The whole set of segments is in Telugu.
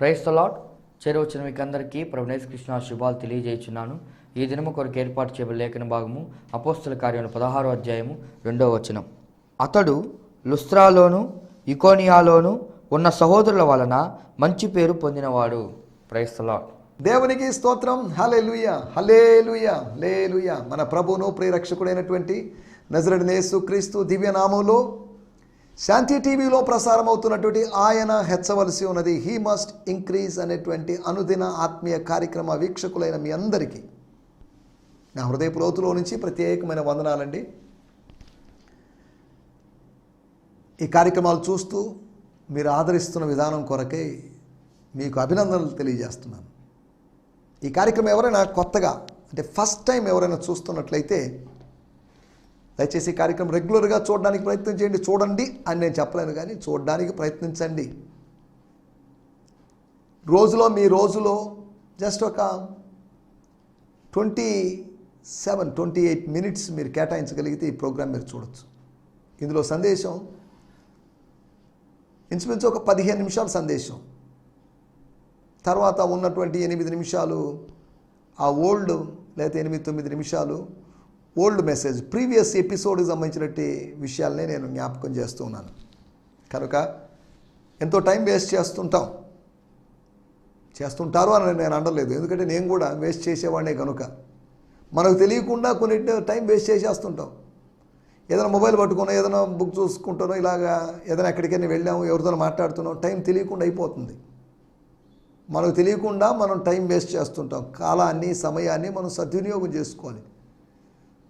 ప్రైస్ తలాట్ చేరవచ్చిన మీకు అందరికీ ప్రభునేశ్ కృష్ణ శుభాలు తెలియజేయుచున్నాను. ఈ దినము కొరకు ఏర్పాటు చేయబడిన లేఖన భాగము అపోస్తుల కార్యములు పదహారో అధ్యాయము రెండవ వచనం. అతడు లుస్త్రాలోను ఇకోనియాలోను ఉన్న సహోదరుల వలన మంచి పేరు పొందినవాడు. ప్రైస్ తలాట్ దేవునికి స్తోత్రం. హలే లుయ హలే లుయ హలే లుయ మన ప్రభువును ప్రియరక్షకుడైనటువంటి నజరడి నేసు క్రీస్తు దివ్య నామంలో శాంతి టీవీలో ప్రసారం అవుతున్నటువంటి ఆయన హెచ్చవలసి ఉన్నది హీ మస్ట్ ఇంక్రీజ్ అనేటువంటి అనుదిన ఆత్మీయ కార్యక్రమ వీక్షకులైన మీ అందరికీ. నా హృదయపు లోతులో నుంచి ప్రత్యేకమైన వందనాలండి. ఈ కార్యక్రమాలు చూస్తూ మీరు ఆదరిస్తున్న విధానం కొరకై మీకు అభినందనలు తెలియజేస్తున్నాను. ఈ కార్యక్రమం ఎవరైనా కొత్తగా అంటే ఫస్ట్ టైం ఎవరైనా చూస్తున్నట్లయితే దయచేసి ఈ కార్యక్రమం రెగ్యులర్గా చూడడానికి ప్రయత్నం చేయండి. చూడండి అని నేను చెప్పలేను కానీ చూడడానికి ప్రయత్నించండి. రోజులో మీ రోజులో జస్ట్ ఒక twenty seven twenty eight minutes మీరు కేటాయించగలిగితే ఈ ప్రోగ్రామ్ మీరు చూడొచ్చు. ఇందులో సందేశం ఇంచుమించు ఒక పదిహేను నిమిషాల సందేశం. తర్వాత ఉన్నటువంటి ఎనిమిది నిమిషాలు ఆ ఓల్డ్ లేకపోతే ఎనిమిది తొమ్మిది నిమిషాలు ఓల్డ్ మెసేజ్ ప్రీవియస్ ఎపిసోడ్కి సంబంధించినటువంటి విషయాలనే నేను జ్ఞాపకం చేస్తూ ఉన్నాను. కనుక ఎంతో టైం వేస్ట్ చేస్తుంటాం. చేస్తుంటారు అని నేను అనలేదు. ఎందుకంటే నేను కూడా వేస్ట్ చేసేవాడినే కనుక. మనకు తెలియకుండా కొన్ని టైం వేస్ట్ చేసేస్తుంటాం. ఏదైనా మొబైల్ పట్టుకున్నా ఏదైనా బుక్ చూసుకుంటానో ఇలాగా ఏదైనా ఎక్కడికైనా వెళ్ళాము ఎవరితో మాట్లాడుతున్నాం టైం తెలియకుండా అయిపోతుంది. మనకు తెలియకుండా మనం టైం వేస్ట్ చేస్తుంటాం. కాలాన్ని సమయాన్ని మనం సద్వినియోగం చేసుకోవాలి.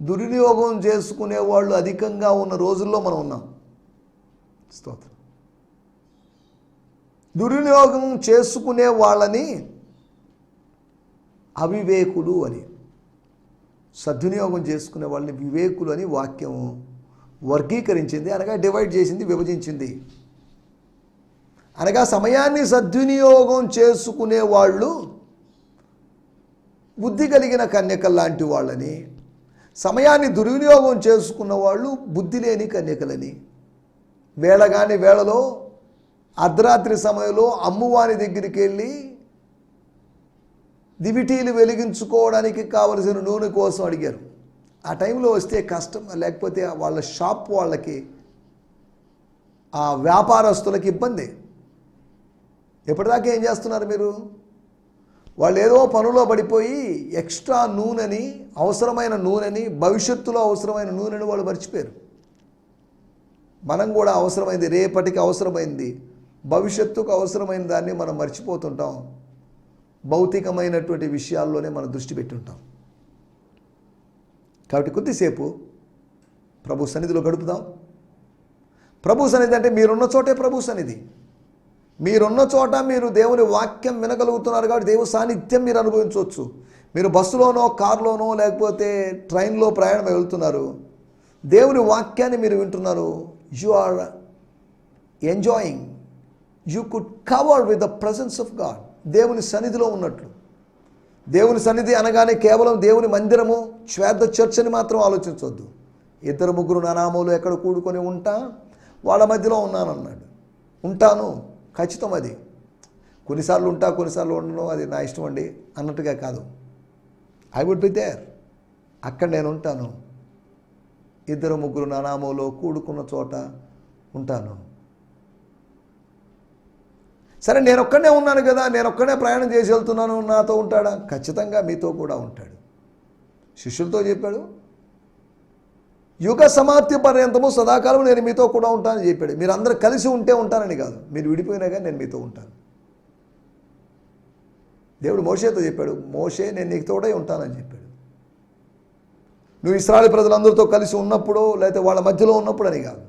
దుర్వినియోగం చేసుకునే వాళ్ళు అధికంగా ఉన్న రోజుల్లో మనం ఉన్నాం. స్తోత్రం. దుర్వినియోగం చేసుకునే వాళ్ళని అవివేకులు అని సద్వినియోగం చేసుకునే వాళ్ళని వివేకులు అని వాక్యం వర్గీకరించింది అనగా డివైడ్ చేసింది విభజించింది. అనగా సమయాన్ని సద్వినియోగం చేసుకునే వాళ్ళు బుద్ధి కలిగిన కన్యకల్లాంటి వాళ్ళని సమయాన్ని దుర్వినియోగం చేసుకున్న వాళ్ళు బుద్ధి లేని కన్యకలని. వేళగాని వేళలో అర్ధరాత్రి సమయంలో అమ్మవారి దగ్గరికి వెళ్ళి దివిటీలు వెలిగించుకోవడానికి కావలసిన నూనె కోసం అడిగారు. ఆ టైంలో వస్తే కష్టం లేకపోతే వాళ్ళ షాప్ వాళ్ళకి ఆ వ్యాపారస్తులకి ఇబ్బంది. ఎప్పటిదాకా ఏం చేస్తున్నారు మీరు? వాళ్ళు ఏదో పనులో పడిపోయి ఎక్స్ట్రా నూనెని అవసరమైన నూనెని భవిష్యత్తులో అవసరమైన నూనెని వాళ్ళు మర్చిపోయారు. మనం కూడా అవసరమైంది రేపటికి అవసరమైంది భవిష్యత్తుకు అవసరమైన దాన్ని మనం మర్చిపోతుంటాం. భౌతికమైనటువంటి విషయాల్లోనే మనం దృష్టి పెట్టుంటాం. కాబట్టి కొద్దిసేపు ప్రభు సన్నిధిలో గడుపుదాం. ప్రభు సన్నిధి అంటే మీరున్న చోటే ప్రభు సన్నిధి. మీరున్న చోట మీరు దేవుని వాక్యం వినగలుగుతున్నారు కాబట్టి దేవు సాన్నిధ్యం మీరు అనుభవించవచ్చు. మీరు బస్సులోనో కారులోనో లేకపోతే ట్రైన్లో ప్రయాణం వెళ్తున్నారు. దేవుని వాక్యాన్ని మీరు వింటున్నారు. You are enjoying you could cover with the presence of God దేవుని సన్నిధిలో ఉన్నట్లు. దేవుని సన్నిధి అనగానే కేవలం దేవుని మందిరము శ్వేత చర్చని మాత్రం ఆలోచించవద్దు ఇద్దరు ముగ్గురు నానామూలు ఎక్కడ కూడుకొని ఉంటా? వాళ్ళ మధ్యలో ఉన్నానన్నాడు. ఉంటాను. ఖచ్చితం అది. కొన్నిసార్లు ఉంటా కొన్నిసార్లు ఉండను అది నా ఇష్టం అండి అన్నట్టుగా కాదు. ఐ వుడ్ బి దేర్ అక్కడ నేను ఉంటాను. ఇద్దరు ముగ్గురు నానాములో కూడుకున్న చోట ఉంటాను. సరే నేను ఒక్కడే ఉన్నాను కదా నేను ఒక్కడే ప్రయాణం చేసి వెళ్తున్నాను నాతో ఉంటాడా? ఖచ్చితంగా మీతో కూడా ఉంటాడు. శిష్యులతో చెప్పాడు యుగ సమాప్తి పర్యంతము సదాకాలం నేను మీతో కూడా ఉంటానని చెప్పాడు. మీరు అందరూ కలిసి ఉంటే ఉంటానని కాదు. మీరు విడిపోయినా కానీ నేను మీతో ఉంటాను. దేవుడు మోషేతో చెప్పాడు మోషే నేను నీకు తోడై ఉంటానని చెప్పాడు. నువ్వు ఇస్రాయల్ ప్రజలందరితో కలిసి ఉన్నప్పుడు లేకపోతే వాళ్ళ మధ్యలో ఉన్నప్పుడు అని కాదు.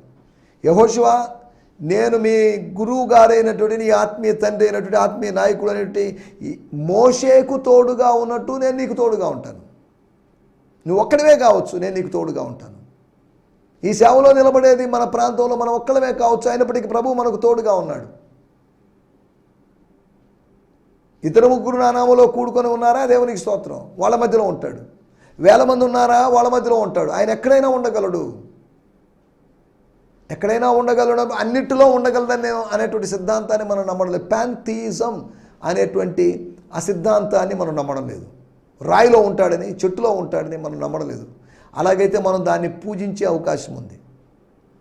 యహోశివ నేను మీ గురువు గారైనటువంటి నీ ఆత్మీయ తండ్రి అయినటువంటి ఆత్మీయ నాయకుడు అనేటువంటి మోషేకు తోడుగా ఉన్నట్టు నేను నీకు తోడుగా ఉంటాను. నువ్వు ఒక్కడివే కావచ్చు నేను నీకు తోడుగా ఉంటాను. ఈ సేవలో నిలబడేది మన ప్రాంతంలో మనం ఒక్కడమే కావచ్చు. అయినప్పటికీ ప్రభు మనకు తోడుగా ఉన్నాడు. ఇద్దరు ముగ్గురు నానామలో కూడుకొని ఉన్నారా? దేవునికి స్తోత్రం. వాళ్ళ మధ్యలో ఉంటాడు. వేల మంది ఉన్నారా? వాళ్ళ మధ్యలో ఉంటాడు. ఆయన ఎక్కడైనా ఉండగలడు. ఎక్కడైనా ఉండగలడు. అన్నిటిలో ఉండగలదని అనేటువంటి సిద్ధాంతాన్ని మనం నమ్మడం ప్యాంథీజం అనేటువంటి ఆ సిద్ధాంతాన్ని మనం నమ్మడం లేదు. రాయిలో ఉంటాడని చెట్టులో ఉంటాడని మనం నమ్మడం లేదు. అలాగైతే మనం దాన్ని పూజించే అవకాశం ఉంది.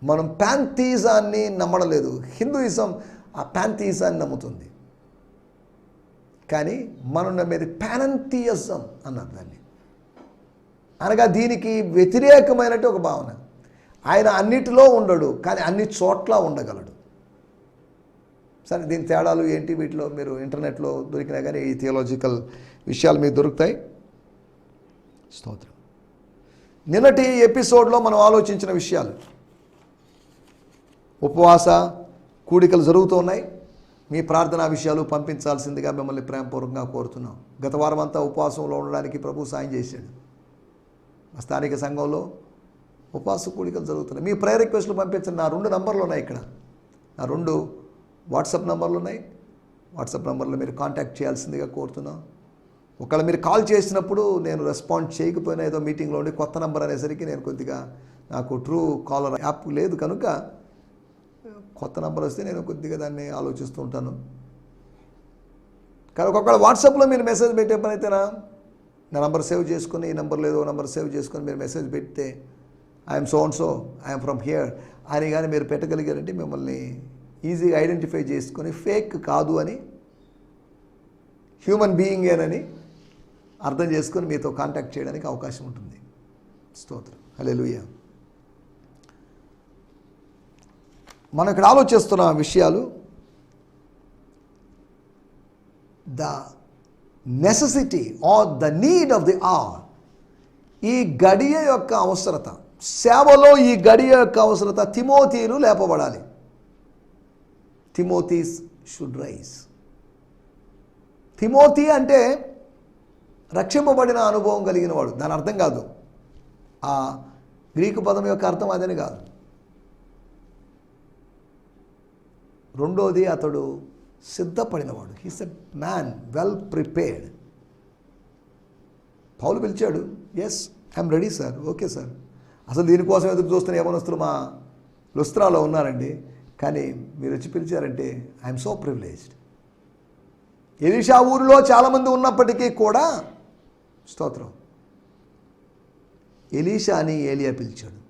మనం ప్యాంథీజాన్ని నమ్మడలేదు. హిందూయిజం ఆ ప్యాంథీజాన్ని నమ్ముతుంది. కానీ మనం నమ్మేది ప్యానంథియజం అన్నారు దాన్ని. అనగా దీనికి వ్యతిరేకమైనట్టు ఒక భావన. ఆయన అన్నిటిలో ఉండడు కానీ అన్ని చోట్ల ఉండగలడు. సరే దీని తేడాలు ఏంటి? వీటిలో మీరు ఇంటర్నెట్లో దొరికినా కానీ ఈ థియోలాజికల్ విషయాలు మీకు దొరుకుతాయి. స్తోత్రం. నిన్నటి ఎపిసోడ్లో మనం ఆలోచించిన విషయాలు. ఉపవాస కూడికలు జరుగుతూ ఉన్నాయి. మీ ప్రార్థనా విషయాలు పంపించాల్సిందిగా మిమ్మల్ని ప్రేమపూర్వకంగా కోరుతున్నాం. గత వారం అంతా ఉపవాసంలో ఉండడానికి ప్రభు సాయం చేశాడు. మా స్థానిక సంఘంలో ఉపవాస కూడికలు జరుగుతున్నాయి. మీ ప్రేయర్ రిక్వెస్ట్లు పంపించండి నా రెండు నంబర్లు ఉన్నాయి ఇక్కడ. నా రెండు వాట్సాప్ నంబర్లు ఉన్నాయి. వాట్సాప్ నంబర్లో మీరు కాంటాక్ట్ చేయాల్సిందిగా కోరుతున్నాం. ఒకవేళ మీరు కాల్ చేసినప్పుడు నేను రెస్పాండ్ చేయకపోయినా ఏదో మీటింగ్లో ఉండి కొత్త నెంబర్ అనేసరికి నేను కొద్దిగా నాకు ట్రూ కాలర్ యాప్ లేదు కనుక కొత్త నెంబర్ వస్తే నేను కొద్దిగా దాన్ని ఆలోచిస్తూ ఉంటాను. కానీ ఒకవేళ వాట్సాప్లో మీరు మెసేజ్ పెట్టే పని అయితేనా? నా నంబర్ సేవ్ చేసుకుని ఈ నెంబర్ లేదో నెంబర్ సేవ్ చేసుకొని మీరు మెసేజ్ పెడితే I'm so and so I'm from here అని కానీ మీరు పెట్టగలిగారంటే మిమ్మల్ని ఈజీగా ఐడెంటిఫై చేసుకొని ఫేక్ కాదు అని హ్యూమన్ బీయింగేనని అర్థం చేసుకొని మీతో కాంటాక్ట్ చేయడానికి అవకాశం ఉంటుంది. స్తోత్రం. హలే మనం ఇక్కడ ఆలోచిస్తున్న విషయాలు the necessity or the need of the or ఈ గడియ యొక్క అవసరత సేవలో ఈ గడియ యొక్క అవసరత తిమోతీలు లేపబడాలి. తిమోతీస్ షుడ్ రైస్ తిమోతి అంటే రక్షింపబడిన అనుభవం కలిగిన వాడు. దాని అర్థం కాదు. ఆ గ్రీకు పదం యొక్క అర్థం అదని కాదు. రెండోది అతడు సిద్ధపడినవాడు. He's a man well prepared పౌలు పిలిచాడు yes I'm ready sir okay sir అసలు దీనికోసం ఎదురు చూస్తున్న యవనస్తులు మా లుస్త్రాలో ఉన్నారండి. కానీ మీరు వచ్చి పిలిచారంటే ఐఎమ్ సో ప్రివిలేజ్డ్ ఎలిషా ఊరిలో చాలామంది ఉన్నప్పటికీ కూడా స్తోత్రం. ఎలీషాని ఏలియా పిలిచాడు.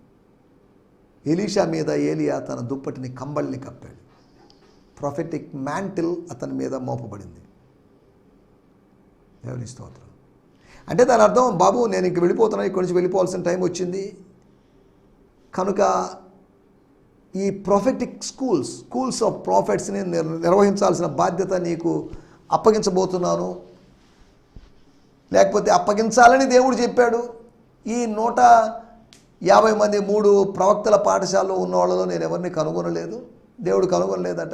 ఎలీషా మీద ఏలియా తన దుప్పటిని కంబళ్ళని కప్పాడు. ప్రొఫెటిక్ మ్యాంటిల్ అతని మీద మోపబడింది. దేవుని స్తోత్రం. అంటే దాని అర్థం బాబు నేను ఇంక వెళ్ళిపోతున్నాను ఇక్కడి నుంచి వెళ్ళిపోవాల్సిన టైం వచ్చింది. కనుక ఈ ప్రొఫెటిక్ స్కూల్స్ స్కూల్స్ ఆఫ్ ప్రాఫిట్స్ని నిర్వహించాల్సిన బాధ్యత నీకు అప్పగించబోతున్నాను. లేకపోతే అప్పగించాలని దేవుడు చెప్పాడు. ఈ నూట యాభై మంది మూడు ప్రవక్తల పాఠశాలలో ఉన్న వాళ్ళలో నేను ఎవరిని కనుగొనలేదు. దేవుడు కనుగొనలేదట.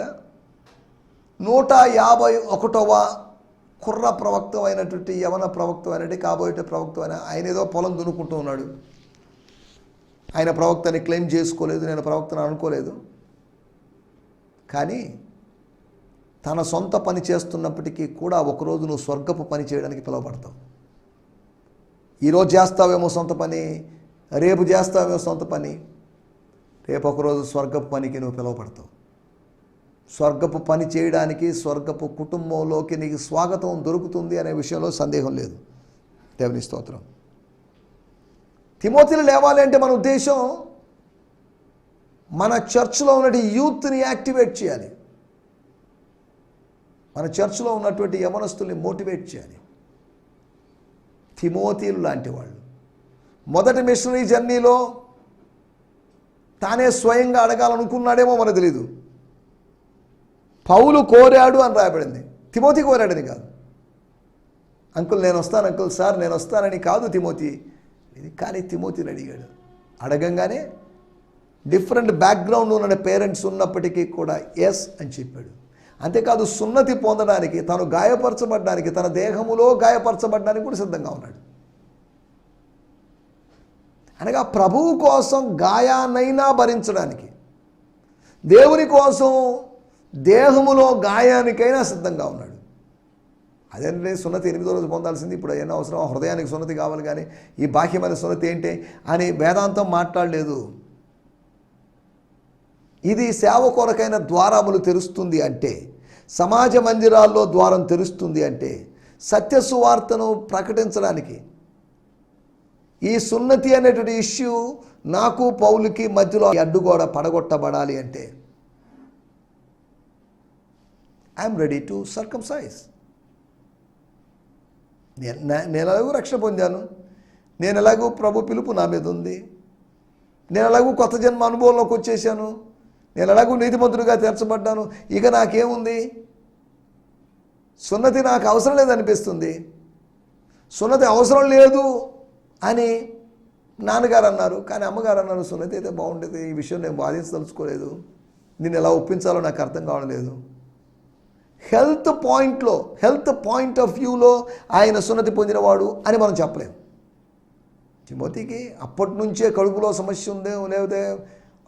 నూట యాభై ఒకటవ కుర్ర ప్రవక్త అయినటువంటి యవన ప్రవక్త అయినటువంటి కాబోయే ప్రవక్త అయిన ఆయన ఏదో పొలం దున్నుకుంటూ ఉన్నాడు. ఆయన ప్రవక్తని క్లెయిమ్ చేసుకోలేదు నేను ప్రవక్తను అనుకోలేదు. కానీ తన సొంత పని చేస్తున్నప్పటికీ కూడా ఒకరోజు నువ్వు స్వర్గపు పని చేయడానికి పిలువబడతావు. ఈరోజు చేస్తావేమో సొంత పని రేపు చేస్తావేమో సొంత పని. రేపు ఒకరోజు స్వర్గపు పనికి నువ్వు పిలువబడతావు. స్వర్గపు పని చేయడానికి స్వర్గపు కుటుంబంలోకి నీకు స్వాగతం దొరుకుతుంది అనే విషయంలో సందేహం లేదు. దేవుని స్తోత్రం. తిమోతిలు లేవాలి అంటే మన ఉద్దేశం మన చర్చ్లో ఉన్నటువంటి యూత్ని యాక్టివేట్ చేయాలి. మన చర్చ్లో ఉన్నటువంటి యవనస్తుల్ని మోటివేట్ చేయాలి. తిమోతీలు లాంటి వాళ్ళు. మొదటి మిషనరీ జర్నీలో తానే స్వయంగా అడగాలనుకున్నాడేమో మనకు తెలీదు. పౌలు కోరాడు అని రాయబడింది. తిమోతి కోరాడని కాదు. అంకుల్ నేను వస్తాను అంకుల్ సార్ నేను వస్తానని కాదు తిమోతి. ఇది కానీ తిమోతిని అడిగాడు. అడగంగానే డిఫరెంట్ బ్యాక్గ్రౌండ్ ఉన్న పేరెంట్స్ ఉన్నప్పటికీ కూడా ఎస్ అని చెప్పాడు. అంతేకాదు సున్నతి పొందడానికి తను గాయపరచబడడానికి తన దేహములో గాయపరచబడడానికి కూడా సిద్ధంగా ఉన్నాడు. అనగా ప్రభువు కోసం గాయానైనా భరించడానికి దేవుని కోసం దేహములో గాయానికైనా సిద్ధంగా ఉన్నాడు. అదేంటే సున్నతి ఎనిమిదో రోజు పొందాల్సింది ఇప్పుడు ఏమైనా అవసరం హృదయానికి సున్నతి కావాలి కానీ ఈ బాహ్యమైన సున్నతి ఏంటి అని వేదాంతం మాట్లాడలేదు. ఇది సేవ కొరకైన ద్వారములు తెరుస్తుంది అంటే సమాజ మందిరాల్లో ద్వారం తెరుస్తుంది అంటే సత్య సువార్తను ప్రకటించడానికి. ఈ సున్నతి అనేటువంటి ఇష్యూ నాకు పౌలుకి మధ్యలో అడ్డుగోడ పడగొట్టబడాలి అంటే ఐఎమ్ రెడీ టు సర్కంసైజ్ నేను నేను ఎలాగూ రక్షణ పొందాను. నేను ఎలాగూ ప్రభు పిలుపు నా మీద ఉంది. నేను ఎలాగూ కొత్త జన్మ అనుభవంలోకి వచ్చేసాను. నేను ఎలాగూ నీతిమంతుడిగా తీర్చబడ్డాను. ఇక నాకేముంది? సున్నతి నాకు అవసరం లేదనిపిస్తుంది. సున్నతి అవసరం లేదు అని నాన్నగారు అన్నారు కానీ అమ్మగారు అన్నారు సున్నతి అయితే బాగుండేది. ఈ విషయం నేను బాధించదలుచుకోలేదు నేను ఎలా ఒప్పించాలో నాకు అర్థం కావడం హెల్త్ పాయింట్లో హెల్త్ పాయింట్ ఆఫ్ వ్యూలో ఆయన సున్నతి పొందినవాడు అని మనం చెప్పలేము తిమోతికి అప్పటి నుంచే కడుపులో సమస్య ఉందేమో లేకపోతే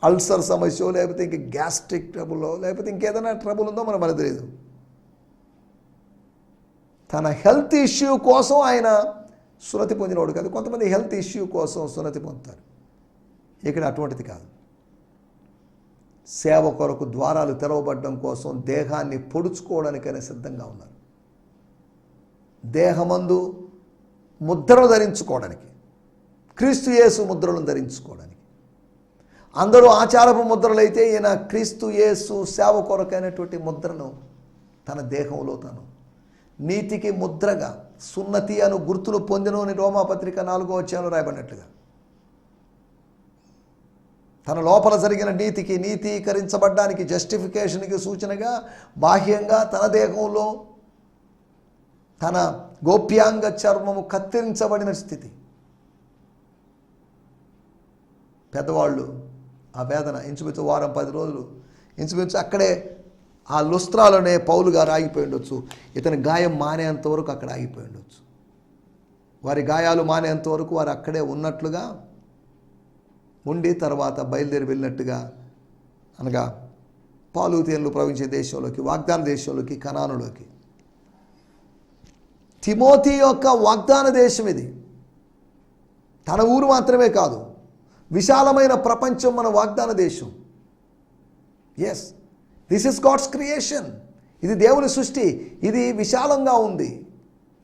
అల్సర్ సమస్య లేకపోతే ఇంక గ్యాస్ట్రిక్ ట్రబుల్లో లేకపోతే ఇంకేదైనా ట్రబుల్ ఉందో మనం మనకు తెలియదు తన హెల్త్ ఇష్యూ కోసం ఆయన సున్నతి పొందినవాడు కాదు. కొంతమంది హెల్త్ ఇష్యూ కోసం సున్నతి పొందుతారు. ఇక్కడ అటువంటిది కాదు. సేవ కొరకు ద్వారాలు తెరవబడడం కోసం దేహాన్ని పొడుచుకోవడానికైనా సిద్ధంగా ఉన్నారు. దేహమందు ముద్రను ధరించుకోవడానికి క్రీస్తు యేసు ముద్రలను ధరించుకోవడానికి అందరూ ఆచారపు ముద్రలైతే ఈయన క్రీస్తు యేసు సేవ కొరకైనటువంటి ముద్రను తన దేహంలో తను. నీతికి ముద్రగా సున్నతి అను గుర్తులు పొందినని రోమాపత్రిక నాలుగో వచ్చాను రాయబడినట్లుగా. తన లోపల జరిగిన నీతికి నీతీకరించబడ్డానికి జస్టిఫికేషన్కి సూచనగా బాహ్యంగా తన దేహంలో తన గోప్యాంగ చర్మము కత్తిరించబడిన స్థితి. పెద్దవాళ్ళు ఆ వేదన ఇంచుమించు వారం పది రోజులు. ఇంచుమించు అక్కడే ఆ లుస్త్రాలోనే పౌలు గారు ఆగిపోయి ఉండొచ్చు. ఇతని గాయం మానేంత వరకు అక్కడ ఆగిపోయి ఉండొచ్చు. వారి గాయాలు మానేంత వరకు వారు అక్కడే ఉన్నట్లుగా ఉండి తర్వాత బయలుదేరి వెళ్ళినట్టుగా అనగా పాలు ప్రవహించే దేశంలోకి వాగ్దాన దేశంలోకి కనానులోకి. తిమోతి యొక్క వాగ్దాన దేశం ఇది. తన ఊరు మాత్రమే కాదు. విశాలమైన ప్రపంచం మన వాగ్దాన దేశం. Yes this is God's creation ఇది దేవుని సృష్టి. ఇది విశాలంగా ఉంది.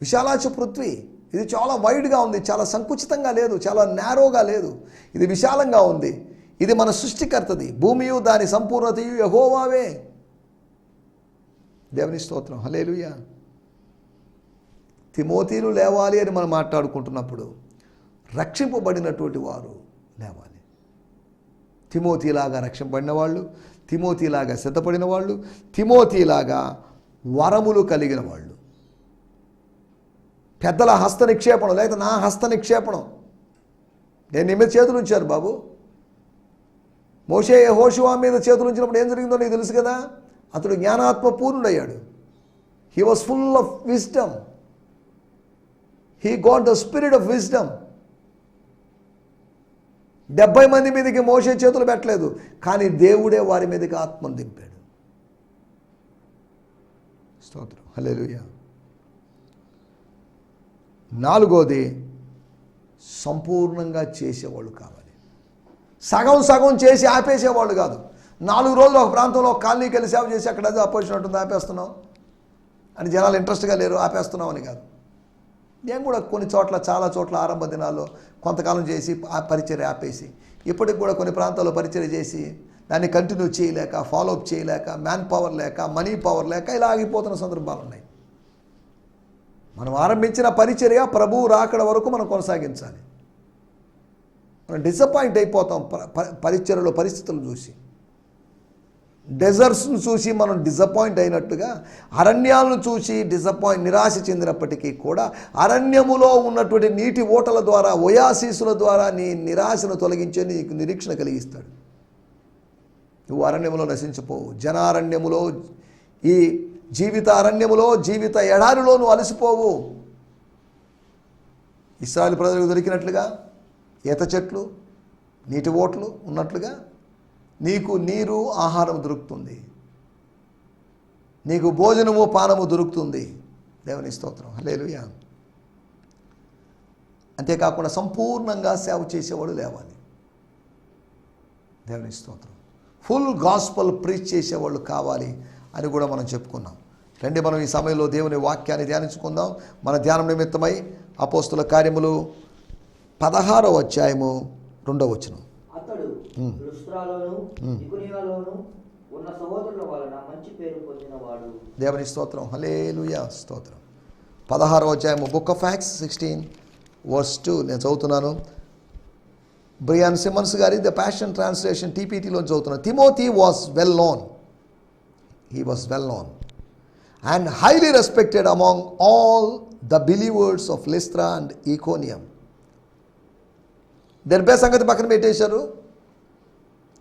విశాలాచ పృథ్వీ. ఇది చాలా వైడ్గా ఉంది. చాలా సంకుచితంగా లేదు. చాలా నేరోగా లేదు. ఇది విశాలంగా ఉంది. ఇది మన సృష్టికర్తది. భూమియు దాని సంపూర్ణతయు యహోవావే. దేవుని స్తోత్రం. హలేలుయ తిమోతీలు లేవాలి అని మనం మాట్లాడుకుంటున్నప్పుడు రక్షింపబడినటువంటి వారు లేవాలి. తిమోతిలాగా రక్షింపడిన వాళ్ళు తిమోతిలాగా సిద్ధపడిన వాళ్ళు తిమోతిలాగా వరములు కలిగిన వాళ్ళు పెద్దల హస్త నిక్షేపణం లేకపోతే నా హస్త నిక్షేపణం నేను నీ మీద చేతులు ఉంచారు బాబు. మోషే హోషువా మీద చేతులు ఉంచినప్పుడు ఏం జరిగిందో నీకు తెలుసు కదా? అతడు జ్ఞానాత్మ పూర్ణుడయ్యాడు he was full of wisdom he got the spirit of wisdom డెబ్బై మంది మీదకి మోసే చేతులు పెట్టలేదు. కానీ దేవుడే వారి మీదకి ఆత్మను దింపాడు. స్తోత్రం. హల్లెలూయా. నాలుగోది సంపూర్ణంగా చేసేవాళ్ళు కావాలి. సగం సగం చేసి ఆపేసేవాళ్ళు కాదు. నాలుగు రోజులు ఒక ప్రాంతంలో ఒక కాలనీకి వెళ్ళి సేవ చేసి అక్కడ అది అపోజిషన్ ఉంటుంది ఆపేస్తున్నాం. అని జనాలు ఇంట్రెస్ట్గా లేరు ఆపేస్తున్నాం అని కాదు. నేను కూడా కొన్ని చోట్ల చాలా చోట్ల ఆరంభ దినాల్లో కొంతకాలం చేసి ఆ పరిచర్య ఆపేసి ఇప్పటికి కూడా కొన్ని ప్రాంతాల్లో పరిచర్య చేసి దాన్ని కంటిన్యూ చేయలేక ఫాలోఅప్ చేయలేక మ్యాన్ పవర్ లేక మనీ పవర్ లేక ఇలా ఆగిపోతున్న సందర్భాలు ఉన్నాయి. మనం ఆరంభించిన పరిచర్య ప్రభువు రాకడ వరకు మనం కొనసాగించాలి. మనం డిసప్పాయింట్ అయిపోతాం ప- పరిచర్యలో పరిస్థితులు చూసి. డెజర్ట్స్ను చూసి మనం డిసప్పాయింట్ అయినట్టుగా అరణ్యాలను చూసి డిసప్పాయింట్ నిరాశ చెందినప్పటికీ కూడా అరణ్యములో ఉన్నటువంటి నీటి ఓటల ద్వారా ఒయాసీసుల ద్వారా నీ నిరాశను తొలగించే నీకు నిరీక్షణ కలిగిస్తాడు. నువ్వు అరణ్యములో నశించిపోవు. జనారణ్యములో ఈ జీవిత అరణ్యములో జీవిత ఎడారిలో నువ్వు అలసిపోవు. ఇస్రాయల్ ప్రజలకు దొరికినట్లుగా ఈత చెట్లు నీటి ఓట్లు ఉన్నట్లుగా నీకు నీరు ఆహారం దొరుకుతుంది. నీకు భోజనము పానము దొరుకుతుంది. దేవుని స్తోత్రం. లేలుయా అంతేకాకుండా సంపూర్ణంగా సేవ చేసేవాడు లేవాలి. దేవుని స్తోత్రం. ఫుల్ గాస్పల్ ప్రీచ్ చేసేవాళ్ళు కావాలి అని కూడా మనం చెప్పుకున్నాం. రండి మనం ఈ సమయంలో దేవుని వాక్యాన్ని ధ్యానించుకుందాం. మన ధ్యానం నిమిత్తమై అపోస్తుల కార్యములు పదహారవ అధ్యాయము రెండవ వచనం. లుస్త్రాలోను ఇకునియాలోను ఉన్న సహోదరుల వలన మంచి పేరు పొందినవాడు. దేవుని స్తోత్రం. హలేలుయా స్తోత్రం. పదహారవ అధ్యాయము బుక్ ఆఫ్ ఫ్యాక్స్ సిక్స్టీన్ వర్స్ టూ. నేను చదువుతున్నాను. బ్రియాన్ సిమన్స్ గారి ద ప్యాషన్ ట్రాన్స్లేషన్ టీపీటీలో చదువుతున్నాను Timothy was well known. He was well known. And highly respected among all the believers of Lystra and Iconium. Derbe సంగతి పక్కన పెట్టేశారు.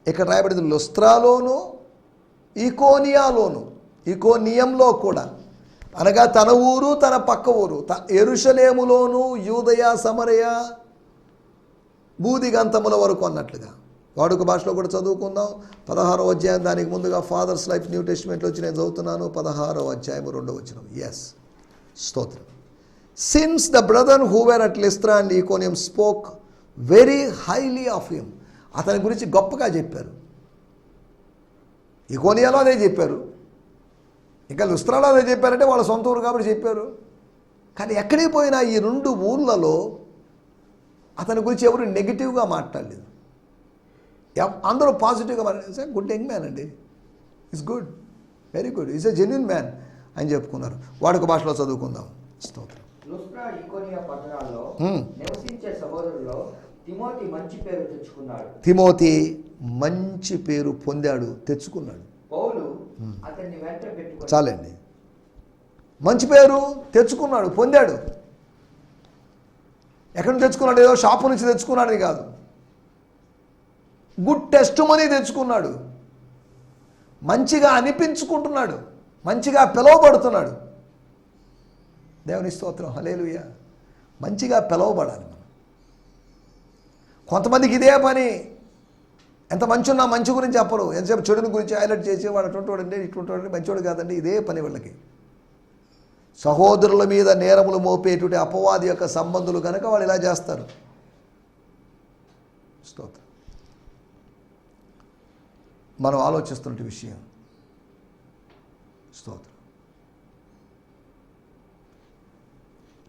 ఇక్కడ రాయబడింది లుస్త్రాలోను ఈకోనియాలోను ఈకోనియంలో కూడా. అనగా తన ఊరు తన పక్క ఊరు త ఎరుషలేములోను యూదయ సమరయ బూదిగంతముల వరకు అన్నట్లుగా. వాడుక భాషలో కూడా చదువుకుందాం. పదహారో అధ్యాయం దానికి ముందుగా ఫాదర్స్ లైఫ్ న్యూ టెస్ట్మెంట్లో వచ్చి నేను చదువుతున్నాను. పదహారో అధ్యాయం రెండో వచ్చిన ఎస్ స్తోత్రం. Since the brother who were at Lystra and Iconium spoke very highly of him అతని గురించి గొప్పగా చెప్పారు. ఇకోనియాలో అదే చెప్పారు. ఇంకా లుస్త్రాలో అదే చెప్పారంటే వాళ్ళ సొంత ఊరు కాబట్టి చెప్పారు. కానీ ఎక్కడికి పోయినా ఈ రెండు ఊర్లలో అతని గురించి ఎవరు నెగిటివ్గా మాట్లాడలేదు. అందరూ పాజిటివ్గా మాట్లాడారు. గుడ్ యంగ్ మ్యాన్ అండి. Is good very good is a genuine man అని చెప్పుకున్నారు. వాడుక భాషలో చదువుకుందాం. స్తోత్రం. నివసించే తిమోతి మంచి పేరు తెచ్చుకున్నాడు. తిమోతి మంచి పేరు పొందాడు తెచ్చుకున్నాడు. చాలండి. మంచి పేరు తెచ్చుకున్నాడు పొందాడు. ఎక్కడి తెచ్చుకున్నాడు? ఏదో షాపు నుంచి తెచ్చుకున్నాడని కాదు. గుడ్ టెస్ట్ మనీ తెచ్చుకున్నాడు. మంచిగా అనిపించుకుంటున్నాడు. మంచిగా పిలువబడుతున్నాడు. దేవుని స్తోత్రం హలేలుయ మంచిగా పిలువబడాలి. కొంతమందికి ఇదే పని. ఎంత మంచి ఉన్నా మంచి గురించి చెప్పరు. ఎంతసేపు చెడుని గురించి హైలైట్ చేసి వాడు అటువంటి వాడండి ఇటువంటి వాడండి మంచివాడు కాదండి. ఇదే పని వీళ్ళకి. సహోదరుల మీద నేరములు మోపేటువంటి అపవాది యొక్క సంబంధులు కనుక వాళ్ళు ఇలా చేస్తారు. స్తోత్రం. మనం ఆలోచిస్తున్న విషయం. స్తోత్రం.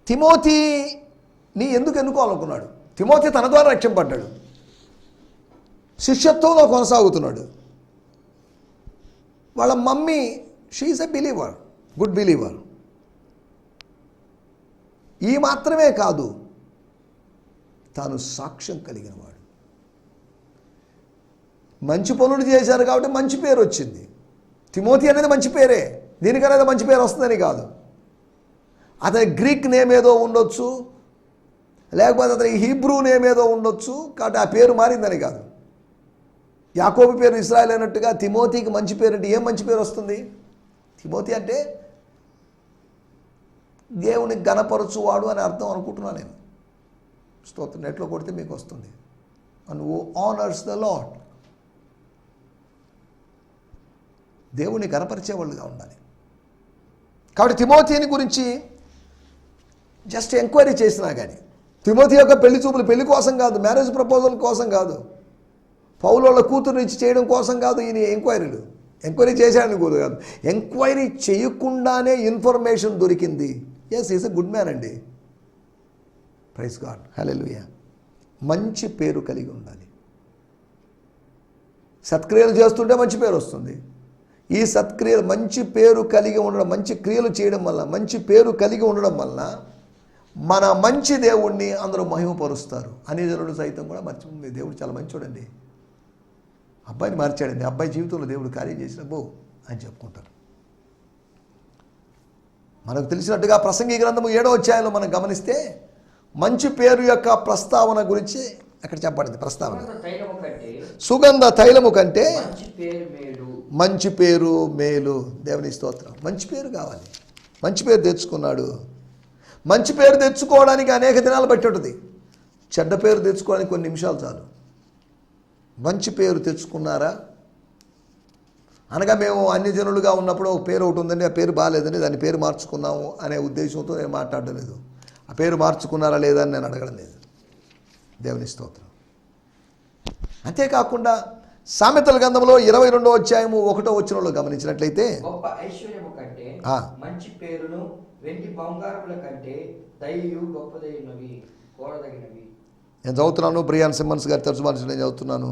తిమోతిని ఎందుకు ఎన్నుకోవాలనుకున్నాడు? తిమోతి తన ద్వారా రక్షింపడ్డాడు శిష్యత్వంలో కొనసాగుతున్నాడు. వాళ్ళ mummy she is a believer good believer ఈ మాత్రమే కాదు తాను సాక్ష్యం కలిగిన వాడు మంచి పనులు చేశారు కాబట్టి మంచి పేరు వచ్చింది. తిమోతి అనేది మంచి పేరే. దీనికనేది మంచి పేరు వస్తుందని కాదు. అతని గ్రీక్ నేమ్ ఏదో ఉండొచ్చు లేకపోతే అతనికి హీబ్రూ నేమ్ ఏదో ఉండొచ్చు కాబట్టి ఆ పేరు మారిందని కాదు. యాకోబు పేరు ఇస్రాయల్ అయినట్టుగా తిమోతికి మంచి పేరు అంటే ఏం మంచి పేరు వస్తుంది? తిమోతి అంటే దేవుని గణపరచువాడు అని అర్థం అనుకుంటున్నాను నేను. స్తోత్రం నెట్లో కొడితే మీకు వస్తుంది. And oh honours the lord దేవుని గణపరిచేవాళ్ళుగా ఉండాలి. కాబట్టి తిమోతిని గురించి జస్ట్ ఎంక్వైరీ చేసినా కానీ తిమోతి యొక్క పెళ్ళి చూపులు పెళ్ళి కోసం కాదు మ్యారేజ్ ప్రపోజల్ కోసం కాదు. పౌలోళ్ళ కూతురు ఇచ్చి చేయడం కోసం కాదు ఈయన ఎంక్వైరీలు. ఎంక్వైరీ చేశాడని కూడా కాదు ఎంక్వైరీ చేయకుండానే ఇన్ఫర్మేషన్ దొరికింది. Yes is a good man అండి. ప్రైస్ గాడ్ హలెలుయ మంచి పేరు కలిగి ఉండాలి. సత్క్రియలు చేస్తుంటే మంచి పేరు వస్తుంది. ఈ సత్క్రియలు మంచి పేరు కలిగి ఉండడం మంచి క్రియలు చేయడం వల్ల మంచి పేరు కలిగి ఉండడం వల్ల మన మంచి దేవుణ్ణి అందరూ మహిమపరుస్తారు. అనిజనుడు సైతం కూడా మర్చి దేవుడు చాలా మంచోడండి. అబ్బాయిని మార్చాడండి. అబ్బాయి జీవితంలో దేవుడు కార్యం చేసిన బో అని చెప్పుకుంటారు మనకు తెలిసినట్టుగా ప్రసంగి గ్రంథము ఏడో అధ్యాయంలో మనం గమనిస్తే మంచి పేరు యొక్క ప్రస్తావన గురించి అక్కడ చెప్పబడింది. ప్రస్తావన. సుగంధ తైలము కంటే మంచి పేరు మేలు. దేవుని స్తోత్రం. మంచి పేరు కావాలి. మంచి పేరు తెచ్చుకున్నాడు. మంచి పేరు తెచ్చుకోవడానికి అనేక దినాలు బట్టి ఉంటుంది. చెడ్డ పేరు తెచ్చుకోవడానికి కొన్ని నిమిషాలు చాలు. మంచి పేరు తెచ్చుకున్నారా? అనగా మేము అన్ని జనులుగా ఉన్నప్పుడు ఒక పేరు ఒకటి ఉందండి ఆ పేరు బాగాలేదండి దాని పేరు మార్చుకున్నాము అనే ఉద్దేశంతో నేను మాట్లాడడం లేదు. ఆ పేరు మార్చుకున్నారా లేదా అని నేను అడగడం లేదు. దేవుని స్తోత్రం. అంతేకాకుండా సామెతల గ్రంథంలో ఇరవై రెండో అధ్యాయము ఒకటో గమనించినట్లయితే ఐశ్వర్యము కంటే ఆ. మంచి పేరును వెండి బంగారముల కంటే దయ్యు గొప్పదైనవి కోరదగినవి. నేను చదువుతున్నాను బ్రియాన్ సిమ్మన్స్ గారి తర్జుమాని నేను చదువుతున్నాను.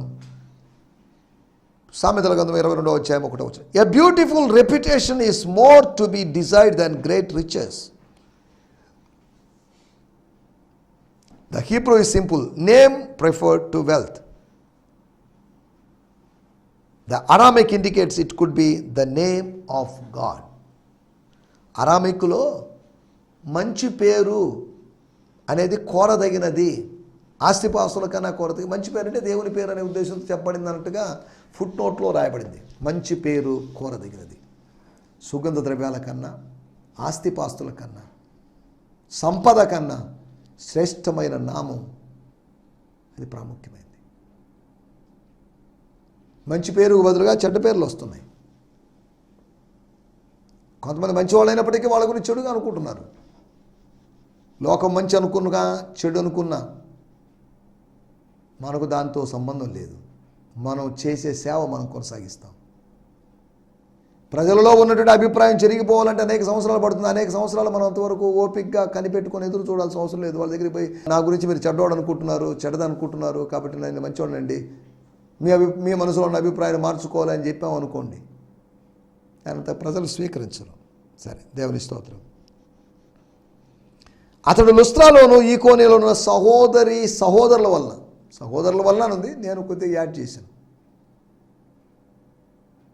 సామెతల గంధం ఇరవై రెండో అధ్యాయం ఒకటో వచ్చిన a beautiful reputation is more to be desired than great riches the Hebrew is simple name preferred to wealth the Aramaic indicates it could be the name of God అరామికులో మంచి పేరు అనేది కోరదగినది. ఆస్తిపాస్తుల కన్నా కోరదగి మంచి పేరు అంటే దేవుని పేరు అనే ఉద్దేశంతో చెప్పబడింది అన్నట్టుగా ఫుట్ నోట్లో రాయబడింది. మంచి పేరు కోరదగినది. సుగంధ ద్రవ్యాల కన్నా ఆస్తిపాస్తుల కన్నా సంపద కన్నా శ్రేష్టమైన నామం అది ప్రాముఖ్యమైనది మంచి పేరుకు బదులుగా చెడ్డ పేర్లు వస్తున్నాయి. కొంతమంది మంచి వాళ్ళు అయినప్పటికీ వాళ్ళ గురించి చెడుగా అనుకుంటున్నారు. లోకం మంచి అనుకున్నగా చెడు అనుకున్నా మనకు దాంతో సంబంధం లేదు. మనం చేసే సేవ మనం కొనసాగిస్తాం. ప్రజలలో ఉన్నటువంటి అభిప్రాయం చెరిగిపోవాలంటే అనేక సంవత్సరాలు పడుతుంది. అనేక సంవత్సరాలు మనం అంతవరకు ఓపిక్గా కనిపెట్టుకొని ఎదురు చూడాల్సిన అవసరం లేదు. వాళ్ళ దగ్గరికి పోయి నా గురించి మీరు చెడ్డవాడు అనుకుంటున్నారు చెడ్డది అనుకుంటున్నారు కాబట్టి నేను మంచివాడినండి. మీ అభి మీ మనసులో ఉన్న అభిప్రాయాన్ని మార్చుకోవాలని చెప్పాం అనుకోండి అంత ప్రజలు స్వీకరించరు. సరే దేవుని స్తోత్రం. అతడు లుస్త్రాలోను ఈ కోనేలో ఉన్న సహోదరి సహోదరుల వల్ల సహోదరుల వల్ల ఉంది నేను కొద్దిగా యాడ్ చేశాను.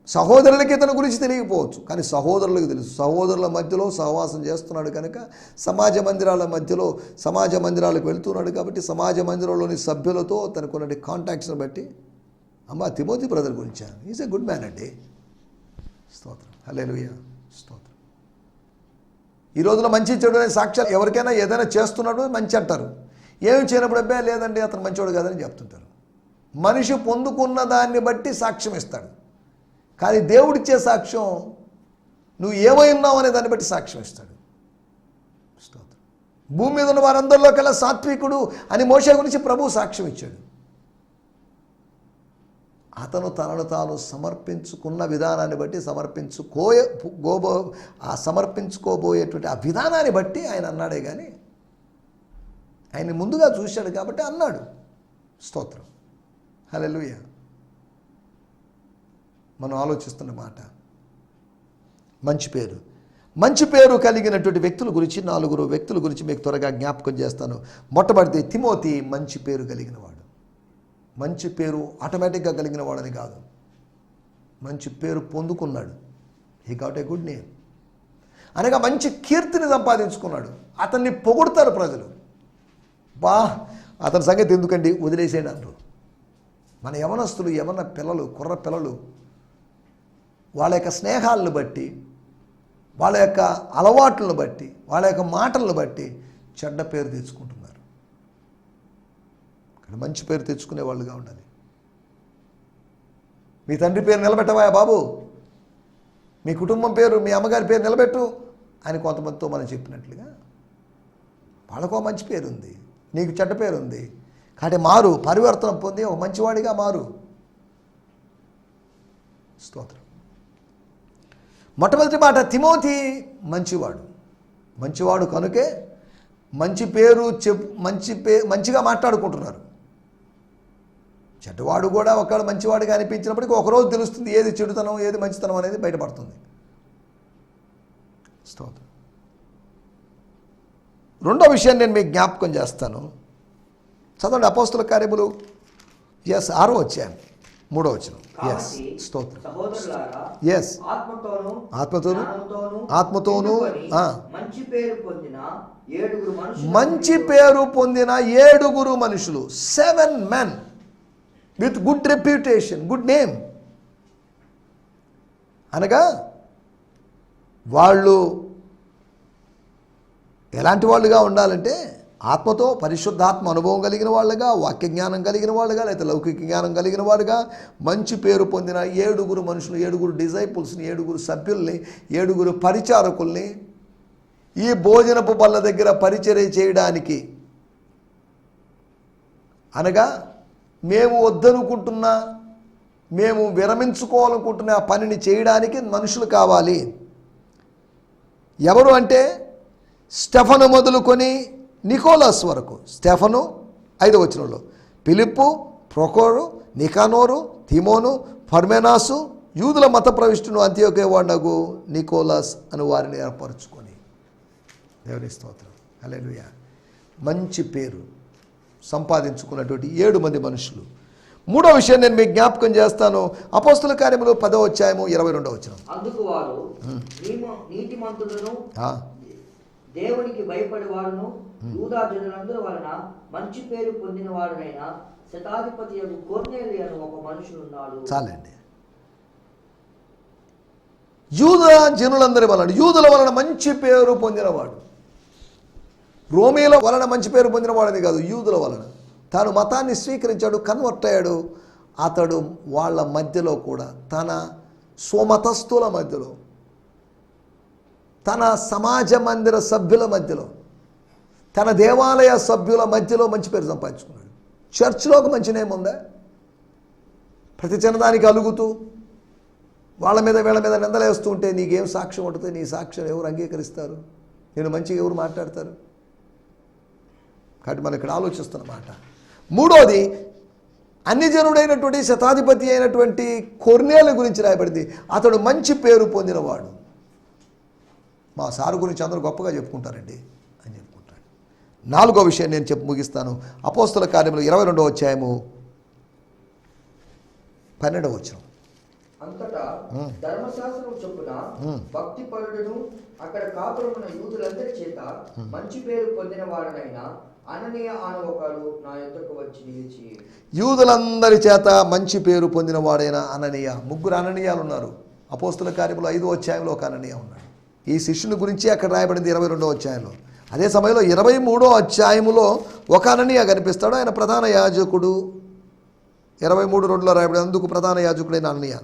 సహోదరులకి ఇతని గురించి తెలియకపోవచ్చు కానీ సహోదరులకు తెలుసు. సహోదరుల మధ్యలో సహవాసం చేస్తున్నాడు కనుక సమాజ మందిరాల మధ్యలో సమాజ మందిరాలకు వెళ్తున్నాడు కాబట్టి సమాజ మందిరంలోని సభ్యులతో తనకున్న కాంటాక్ట్స్ని బట్టి అమ్మ తిమోతి బ్రదర్ గురించి ఈజ్ ఎ గుడ్ మ్యాన్ అండి. స్తోత్రం. హలేలుయ స్తోత్రం. ఈ రోజున మంచి చెడు అనే సాక్ష్యాలు ఎవరికైనా ఏదైనా చేస్తున్నాడు మంచి అంటారు. ఏమి చేయనప్పుడు అబ్బాయి లేదండి అతను మంచివాడు కాదని చెప్తుంటారు. మనిషి పొందుకున్న దాన్ని బట్టి సాక్ష్యం ఇస్తాడు. కానీ దేవుడిచ్చే సాక్ష్యం నువ్వు ఏమై ఉన్నావు అనే దాన్ని బట్టి సాక్ష్యం ఇస్తాడు. స్తోత్రం. భూమి మీద ఉన్న వారందరిలో కల్లా సాత్వికుడు అని మోషే గురించి ప్రభు సాక్ష్యం ఇచ్చాడు. అతను తనను తాను సమర్పించుకున్న విధానాన్ని బట్టి సమర్పించుకో గోబో ఆ సమర్పించుకోబోయేటువంటి ఆ విధానాన్ని బట్టి ఆయన అన్నాడే కానీ ఆయన ముందుగా చూశాడు కాబట్టి అన్నాడు. స్తోత్రం. హలెలుయ మనం ఆలోచిస్తున్న మాట. మంచి పేరు. మంచి పేరు కలిగినటువంటి వ్యక్తుల గురించి నాలుగురు వ్యక్తుల గురించి మీకు త్వరగా జ్ఞాపకం చేస్తాను. మొట్టమొదటి తిమోతి మంచి పేరు కలిగిన వాడు. మంచి పేరు ఆటోమేటిక్గా కలిగిన వాడని కాదు. మంచి పేరు పొందుకున్నాడు. He got a good name అనగా మంచి కీర్తిని సంపాదించుకున్నాడు. అతన్ని పొగుడతారు ప్రజలు. బా అతని సంగతి ఎందుకండి వదిలేసేయండి అంటారు మన యవనస్తులు యవన పిల్లలు కుర్ర పిల్లలు వాళ్ళ యొక్క స్నేహాలను బట్టి వాళ్ళ యొక్క అలవాట్లను బట్టి వాళ్ళ యొక్క మాటలను బట్టి చెడ్డ పేరు తెచ్చుకుంటున్నారు. ఇక్కడ మంచి పేరు తెచ్చుకునే వాళ్ళుగా ఉండాలి. మీ తండ్రి పేరు నిలబెట్టవా బాబు? మీ కుటుంబం పేరు మీ అమ్మగారి పేరు నిలబెట్టు అని కొంతమందితో మనం చెప్పినట్లుగా వాళ్ళకో మంచి పేరు ఉంది నీకు చెడ్డ పేరు ఉంది. కాబట్టి మారు పరివర్తన పొంది ఒక మంచివాడిగా మారు. స్తోత్రం. మొట్టమొదటి మాట తిమోతి మంచివాడు. మంచివాడు కనుకే మంచి పేరు చెప్ మంచి పే మంచిగా మాట్లాడుకుంటున్నారు. చెడ్డవాడు కూడా ఒకవేళ మంచివాడిగా అనిపించినప్పటికీ ఒకరోజు తెలుస్తుంది ఏది చెడుతనం ఏది మంచితనం అనేది బయటపడుతుంది. స్తోత్రం. రెండో విషయాన్ని నేను మీకు జ్ఞాపకం చేస్తాను. చదవండి అపోస్తుల కార్యములు. ఎస్ ఆరో వచ్చాను మూడో వచ్చిన ఎస్ స్తోత్రం. ఎస్ ఆత్మతోను ఆత్మతోను, మంచి పేరు పొందిన ఏడుగురు మనుషులు seven men with good reputation good name. అనగా వాళ్ళు ఎలాంటి వాళ్ళుగా ఉండాలంటే ఆత్మతో పరిశుద్ధాత్మ అనుభవం కలిగిన వాళ్ళుగా వాక్య జ్ఞానం కలిగిన వాళ్ళుగా లేకపోతే లౌకిక జ్ఞానం కలిగిన వాళ్ళుగా మంచి పేరు పొందిన ఏడుగురు మనుషులు ఏడుగురు డిజైపుల్స్ని ఏడుగురు సభ్యుల్ని ఏడుగురు పరిచారకుల్ని ఈ భోజనపు బల్ల దగ్గర పరిచర్య చేయడానికి అనగా మేము వద్దనుకుంటున్న మేము విరమించుకోవాలనుకుంటున్న ఆ పనిని చేయడానికి మనుషులు కావాలి. ఎవరు అంటే స్టెఫను మొదలుకొని నికోలస్ వరకు. స్టెఫను ఐదు వచనంలో. పిలిప్పు ప్రొకోరు నికానోరు తిమోను ఫర్మెనాసు యూదుల మత ప్రవిష్టును అంత్యోకే వాడగు నికోలస్ అని వారిని ఏర్పరచుకొని. దేవుని స్తోత్రం. హల్లెలూయా. మంచి పేరు. సంపాదించుకున్నటువంటి ఏడు మంది మనుషులు. మూడో విషయం నేను మీకు జ్ఞాపకం చేస్తాను. అపోస్తుల కార్యములు పదో అధ్యాయము ఇరవై రెండో వచ్చిన అందుకు వారు నీమ నీతిమంతులను ఆ, దేవునికి భయపడేవాడును యూదా జనులందరి వలన మంచి పేరు పొందిన వాడునైన శతాధిపతి యొక్క కొర్నేలి అని ఒక మనుషుడున్నాడు. చాలండి. యూద జనులందరి వలన యూదుల వలన మంచి పేరు పొందినవాడు. రోమీల వలన మంచి పేరు పొందిన వాడని కాదు యూదుల వలన. తాను మతాన్ని స్వీకరించాడు కన్వర్ట్ అయ్యాడు. అతడు వాళ్ళ మధ్యలో కూడా తన స్వమతస్థుల మధ్యలో తన సమాజ మందిర సభ్యుల మధ్యలో తన దేవాలయ సభ్యుల మధ్యలో మంచి పేరు సంపాదించుకున్నాడు. చర్చ్లో ఒక మంచి నేమ్ ఉందా? ప్రతి చిన్నదానికి అలుగుతూ వాళ్ళ మీద వీళ్ళ మీద నిందలేస్తూ ఉంటే నీకేం సాక్ష్యం ఉంటుంది? నీ సాక్ష్యం ఎవరు అంగీకరిస్తారు? నేను మంచిగా ఎవరు మాట్లాడతారు? కాబట్టి మనం ఇక్కడ ఆలోచిస్తున్న మాట. మూడోది అన్యజనుడైనటువంటి శతాధిపతి అయినటువంటి కొర్నేల గురించి రాయబడింది. అతడు మంచి పేరు పొందినవాడు. మా సారు గురించి అందరూ గొప్పగా చెప్పుకుంటారండి అని చెప్పుకుంటాడు నాలుగో విషయం నేను చెప్పి ముగిస్తాను. అపోస్తుల కార్యములు ఇరవై రెండో అధ్యాయము పన్నెండవ వచ్చిన అంతటా. ధర్మశాస్త్రం చొప్పున. భక్తి పరుడును అక్కడ కాపురమున్న యూదులందరి చేత మంచి పేరు పొందిన వాడనైన అననీయ ఒకడు నా యొద్దకు వచ్చి నిలిచి. యూదులందరి చేత మంచి పేరు పొందిన వాడైన అననీయ. ముగ్గురు అననీయాలు ఉన్నారు. అపోస్తుల కార్యములు ఐదో అధ్యాయంలో ఒక అననీయ ఉన్నాడు. ఈ శిష్యుని గురించి అక్కడ రాయబడింది ఇరవై రెండో అధ్యాయంలో. అదే సమయంలో ఇరవై మూడో అధ్యాయములో ఒక అననీయ కనిపిస్తాడు. ఆయన ప్రధాన యాజకుడు. ఇరవై మూడు రెండులో రాయబడి అందుకు ప్రధాన యాజకుడైన అననీయ.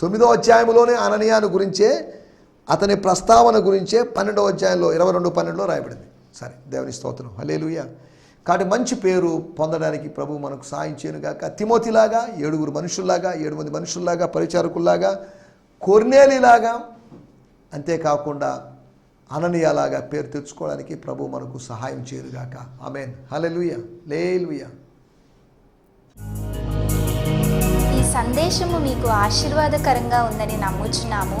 తొమ్మిదో అధ్యాయంలోనే అననీయాను గురించే అతని ప్రస్తావన గురించే పన్నెండో అధ్యాయంలో ఇరవై రెండు పన్నెండులో రాయబడింది. సరే దేవుని స్తోత్రం. హలేలుయ కాబట్టి మంచి పేరు పొందడానికి ప్రభు మనకు సాయం చేయనుగాక. తిమోతిలాగా ఏడుగురు మనుషుల్లాగా ఏడు మంది మనుషుల్లాగా పరిచారకుల్లాగా కొర్నేలిలాగా అంతేకాకుండా అననీయలాగా పేరు తెచ్చుకోవడానికి ప్రభు మనకు సహాయం చేయనుగాక. ఆమెన్. హలెలుయ లేలుయ ఈ సందేశము మీకు ఆశీర్వాదకరంగా ఉందని నమ్ముచున్నాము.